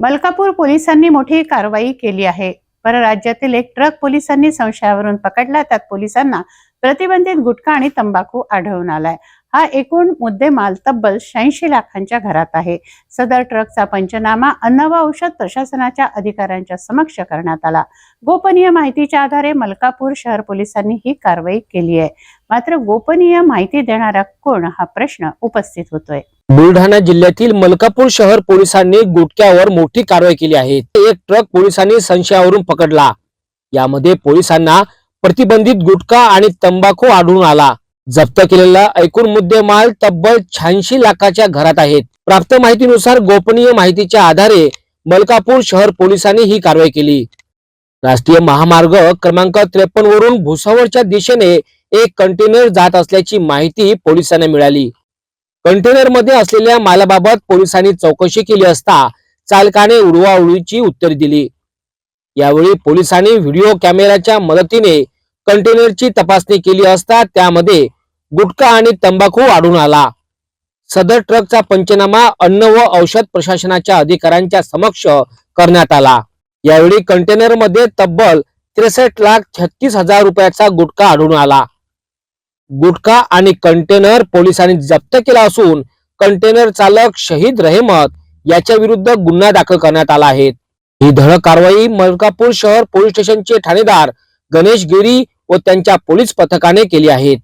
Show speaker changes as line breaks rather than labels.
मलकापूर पोलिसांनी मोठी कारवाई केली आहे. परराज्यातील एक ट्रक पोलिसांनी संशयावरून पकडला. त्यात पोलिसांना प्रतिबंधित गुटखा आणि तंबाखू आढळून आलाय. हा एकूण मुद्देमाल तब्बल शहाऐंशी लाखांच्या घरात आहे. सदर ट्रकचा पंचनामा अन्न व औषध प्रशासनाच्या अधिकाऱ्यांच्या समक्ष करण्यात आला. गोपनीय माहितीच्या आधारे मलकापूर शहर पोलिसांनी ही कारवाई केली आहे. मात्र गोपनीय माहिती देणारा कोण हा प्रश्न उपस्थित होतोय.
बुलढाणा जिल्ह्यातील मलकापूर शहर पोलिसांनी गुटख्यावर मोठी कारवाई केली आहे. एक ट्रक पोलिसांनी संशयावरून पकडला. यामध्ये पोलिसांना प्रतिबंधित गुटखा आणि तंबाखू आढळून आला. जप्त केलेला एकूण मुद्देमाल तब्बल शहाऐंशी लाखाच्या घरात आहेत. प्राप्त माहितीनुसार गोपनीय माहितीच्या आधारे मलकापूर शहर पोलिसांनी ही कारवाई केली. राष्ट्रीय महामार्ग क्रमांक त्रेपन्न वरून भुसावळच्या दिशेने एक कंटेनर जात असल्याची माहिती पोलिसांना मिळाली. कंटेनरमध्ये असलेल्या मालाबाबत पोलिसांनी चौकशी केली असता चालकाने उडवाउडवीची उत्तर दिली. यावेळी पोलिसांनी व्हिडिओ कॅमेराच्या मदतीने कंटेनरची तपासणी केली असता त्यामध्ये गुटखा आणि तंबाखू आढळून आला. सदर ट्रकचा पंचनामा अन्न व औषध प्रशासनाच्या अधिकाऱ्यांच्या समक्ष करण्यात आला. यावेळी कंटेनरमध्ये तब्बल त्रेसष्ट लाख छत्तीस हजार रुपयाचा गुटखा आढळून आला. गुटखा आणि कंटेनर पोलिसांनी जप्त केला असून कंटेनर चालक शहीद रहेमत याच्या विरुद्ध गुन्हा दाखल करण्यात आला आहे. ही धडक कारवाई मलकापूर शहर पोलीस स्टेशनचे ठाणेदार गणेश गिरी व त्यांच्या पोलीस पथकाने केली आहे.